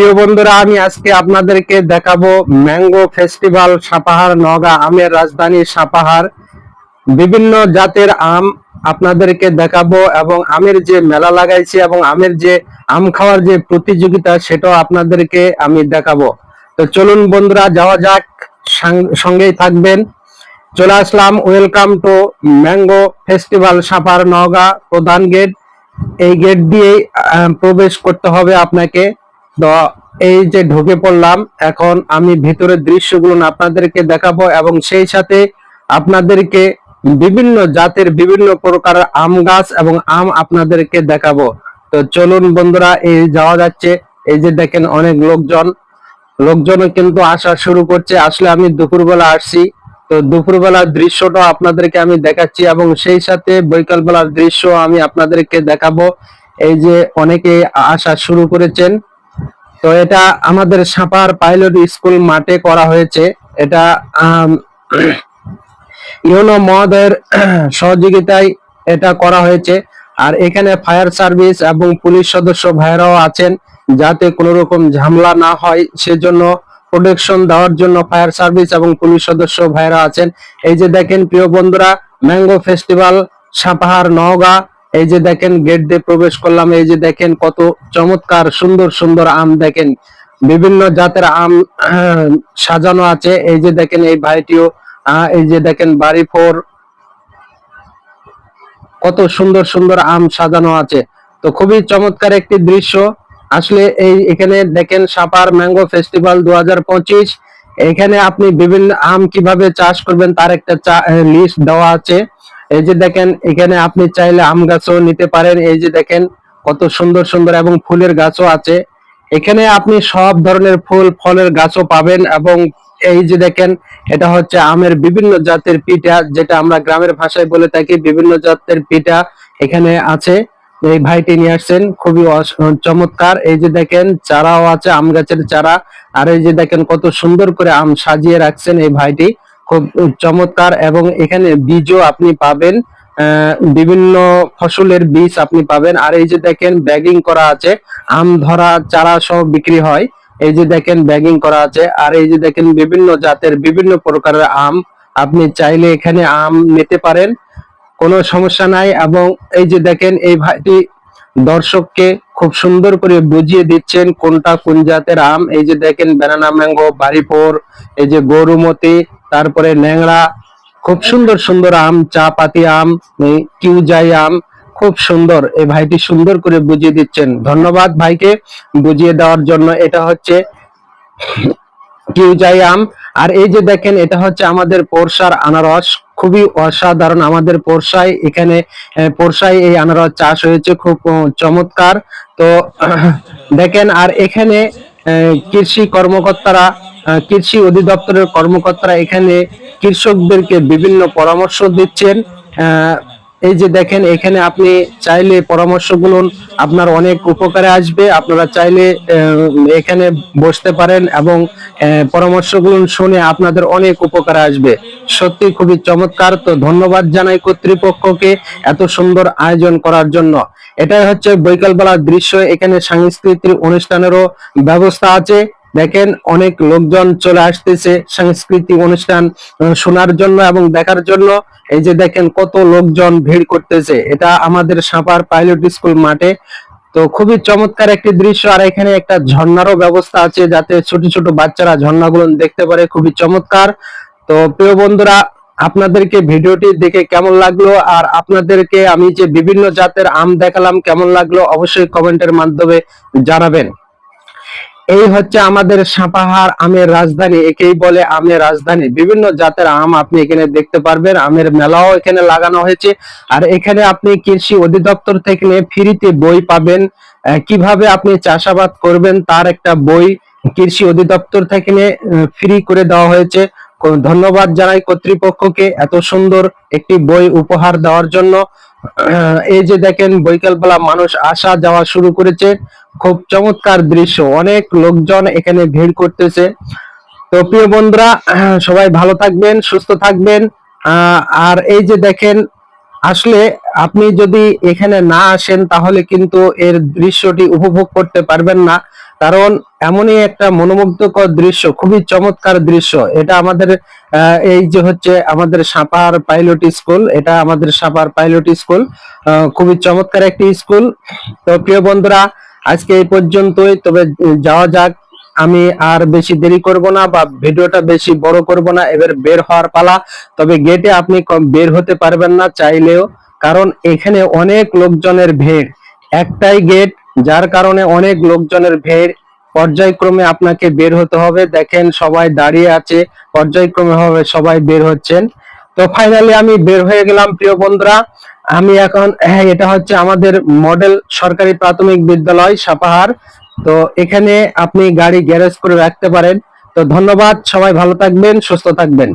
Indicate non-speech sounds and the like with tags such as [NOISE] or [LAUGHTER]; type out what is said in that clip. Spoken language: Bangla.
প্রিয় বন্ধুরা আমি আজকে আপনাদেরকে দেখাবো ম্যাঙ্গো ফেস্টিভ্যাল সাপাহার নগা আমের রাজধানী সাপাহার। বিভিন্ন জাতের আম আপনাদেরকে দেখাবো এবং আমের যে মেলা লাগাইছি এবং আমের যে আম খাওয়ার যে প্রতিযোগিতা সেটাও আপনাদেরকে আমি দেখাবো। তো চলুন বন্ধুরা যাওয়া যাক সঙ্গেই থাকবেন। চলে আসলাম welcome to mango festival Sapahar Naogaon প্রধান গেট। এই গেট আহ, প্রবেশ করতে হবে আপনাকে। তো এই যে ঢুকে পড়লাম, এখন আমি ভিতরের দৃশ্যগুলো আপনাদেরকে দেখাবো এবং সেই সাথে আপনাদেরকে বিভিন্ন জাতের বিভিন্ন প্রকার আম গাছ এবং আম আপনাদেরকে দেখাবো। তো চলুন বন্ধুরা, এই যাওয়া যাচ্ছে। এই যে দেখেন অনেক লোকজন। লোকজনও কিন্তু আসা শুরু করছে। আসলে আমি দুপুরবেলা আসছি। তো দুপুরবেলার দৃশ্যটা আপনাদেরকে আমি দেখাচ্ছি এবং সেই সাথে বৈকালবেলার দৃশ্য আমি আপনাদেরকে দেখাবো। এই যে অনেকে আসা শুরু করেছেন। তো এটা আমাদের সাপার পাইলট স্কুল মাঠে করা হয়েছে। এটা ইউনো মহোদয়ের [CLEARS THROAT] সহযোগিতায় এটা করা হয়েছে। আর এখানে ফায়ার সার্ভিস এবং পুলিশ সদস্য ভাইরাও আছেন যাতে কোনো রকম ঝামেলা না হয়। সেজন্য প্রোটেকশন দেওয়ার জন্য ফায়ার সার্ভিস এবং পুলিশ সদস্য ভাইরা আছেন। এই যে দেখেন প্রিয় বন্ধুরা, ম্যাঙ্গো ফেস্টিভ্যাল, সাপাহার নওগাঁ এই যে দেখেন গেট দিয়ে প্রবেশ করলাম, এই যে দেখেন কত চমৎকার, সুন্দর সুন্দর আম দেখেন। বিভিন্ন জাতের আম সাজানো আছে। এই যে দেখেন এই ভাইটিও এই যে দেখেন বাড়ি ফোর। কত সুন্দর সুন্দর আম সাজানো আছে। তো খুবই চমৎকার একটি দৃশ্য। আসলে এই, এখানে দেখেন সাপার ম্যাঙ্গো ফেস্টিভ্যাল দু এখানে আপনি বিভিন্ন আম কীভাবে চাষ করবেন তার একটা লিস্ট দেওয়া আছে। এই যে দেখেন, এখানে আপনি চাইলে আম গাছও নিতে পারেন। এই যে দেখেন, কত সুন্দর সুন্দর এবং ফুলের গাছও আছে। এখানে আপনি সব ধরনের ফুল, ফলের গাছও পাবেন এবং এই যে দেখেন, এটা হচ্ছে আমের বিভিন্ন জাতের পিঠা, যেটা আমরা গ্রামের ভাষায় বলে থাকি, বিভিন্ন জাতের পিঠা এখানে আছে। এই ভাইটি নিয়ে আসছেন, খুবই চমৎকার। এই যে দেখেন, চারাও আছে, আম গাছের চারা। আর এই যে দেখেন, কত সুন্দর করে আম সাজিয়ে রাখছেন এই ভাইটি। খুব চমৎকার এবং এখানে বীজও আপনি পাবেন বিভিন্ন ফসলের বীজ আপনি পাবেন। আর এই যে দেখেন ব্যাগিং করা আছে, আম ধরা, চারা সহ বিক্রি হয়। এই যে দেখেন ব্যাগিং করা আছে। আর এই যে দেখেন, বিভিন্ন জাতের, বিভিন্ন প্রকারের আম। আপনি চাইলে এখানে আম নিতে পারেন, কোনো সমস্যা নাই। এবং এই যে দেখেন, এই ভাইটি দর্শককে খুব সুন্দর করে বুঝিয়ে দিচ্ছেন কোনটা কোন জাতের আম। এই যে দেখেন ব্যানানা ম্যাঙ্গো বাড়িপুর, এই যে গরুমতি তারপরে ন্যাংরা, খুব সুন্দর সুন্দর আম চা পাতি আম কিউজাই আম, খুব সুন্দর। এই ভাইটি সুন্দর করে বুঝিয়ে দিচ্ছেন। ধন্যবাদ ভাইকে বুঝিয়ে দেওয়ার জন্য। এটা হচ্ছে কিউজাই আম। আর এই যে দেখেন, এটা হচ্ছে আমাদের পোরসার আনারস। খুবই অসাধারণ আমাদের পোরসায় এখানে পোরসায় এই আনারস চাষ হয়েছে। খুব চমৎকার। তো, দেখেন, আর এখানে কৃষি কর্মকর্তারা কৃষি অধিদপ্তরের কর্মকর্তারা এখানে কৃষকদেরকে বিভিন্ন পরামর্শ দিচ্ছেন। এই যে দেখেন, এখানে আপনি চাইলে পরামর্শগুলো আপনার অনেক উপকারে আসবে। আপনারা চাইলে এখানে বসতে পারেন এবং পরামর্শগুলো শুনে আপনাদের অনেক উপকারে আসবে। সত্যি খুবই চমৎকার। তো ধন্যবাদ জানাই কর্তৃপক্ষকে এত সুন্দর আয়োজন করার জন্য। এটাই হচ্ছে বৈকালবেলার দৃশ্য। এখানে সাংস্কৃতিক অনুষ্ঠানেরও ব্যবস্থা আছে। দেখেন অনেক লোকজন চলে আসতেছে সাংস্কৃতিক অনুষ্ঠান শোনার জন্য এবং দেখার জন্য। এই যে দেখেন কত লোকজন ভিড় করতেছে। এটা আমাদের সাপার পাইলট স্কুল মাঠে। তো খুবই চমৎকার একটি দৃশ্য। আর এখানে একটা ঝর্ণারও ব্যবস্থা আছে যাতে ছোট ছোট বাচ্চারা ঝর্ণাগুলো দেখতে পারে। খুবই চমৎকার। তো প্রিয় বন্ধুরা, আপনাদেরকে ভিডিওটি দেখে কেমন লাগল? আর আপনাদেরকে আমি যে বিভিন্ন জাতের আম দেখালাম, কেমন লাগল? অবশ্যই কমেন্টের মাধ্যমে জানাবেন। এই হচ্ছে আমাদের সাপাহার আমের রাজধানী। একেই বলে আমের রাজধানী। বিভিন্ন জাতের আম আপনি এখানে দেখতে পারবেন। আমের মেলাও এখানে লাগানো হয়েছে। আর এখানে আপনি কৃষি অধিদপ্তর থেকে ফ্রিতে বই পাবেন। কীভাবে আপনি চাষাবাদ করবেন তার একটা বই কৃষি অধিদপ্তর থেকে ফ্রি করে দেওয়া হয়েছে। ধন্যবাদ জানাই কর্তৃপক্ষকে এত সুন্দর একটি বই উপহার দেওয়ার জন্য। [CLEARS THROAT] এই যে দেখেন, বৈকালবেলা মানুষ আসা যাওয়া শুরু করেছে। খুব চমৎকার দৃশ্য। অনেক লোকজন এখানে ভিড় করতেছে। তো প্রিয় বন্ধুরা, [CLEARS THROAT] সবাই ভালো থাকবেন, সুস্থ থাকবেন। আর এই যে দেখেন, আসলে আপনি যদি এখানে না আসেন, তাহলে কিন্তু এর দৃশ্যটি উপভোগ করতে পারবেন না। কারণ এমনই একটা মনোমুগ্ধকর দৃশ্য, খুবই চমৎকার দৃশ্য। এটা আমাদের এই যে হচ্ছে আমাদের সাপার পাইলট স্কুল, এটা আমাদের সাপার পাইলট স্কুল খুবই চমৎকার একটি স্কুল। তো প্রিয় বন্ধুরা, আজকে এই পর্যন্তই। তবে যাওয়া যাক, আমি আর বেশি দেরি করব না বা ভিডিওটা বেশি বড় করব না, এবার বের হওয়ার পালা। তবে গেটে আপনি বের হতে পারবেন না চাইলেও, কারণ এখানে অনেক লোকজনের ভিড়। একটাই গেট যার কারণে অনেক লোকজনের ভিড়। পর্যায়ক্রমে আপনাকে বের হতে হবে। দেখেন সবাই দাঁড়িয়ে আছে। পর্যায়ক্রমে হবে সবাই বের হচ্ছেন। তো ফাইনালি আমি বের হয়ে গেলাম, প্রিয় বন্ধুরা। আমি এখন হ্যাঁ এটা হচ্ছে আমাদের মডেল সরকারি প্রাথমিক বিদ্যালয়, সাপাহার। তো এখানে আপনি গাড়ি গ্যারেজ করে রাখতে পারেন। তো ধন্যবাদ, সবাই ভালো থাকবেন, সুস্থ থাকবেন।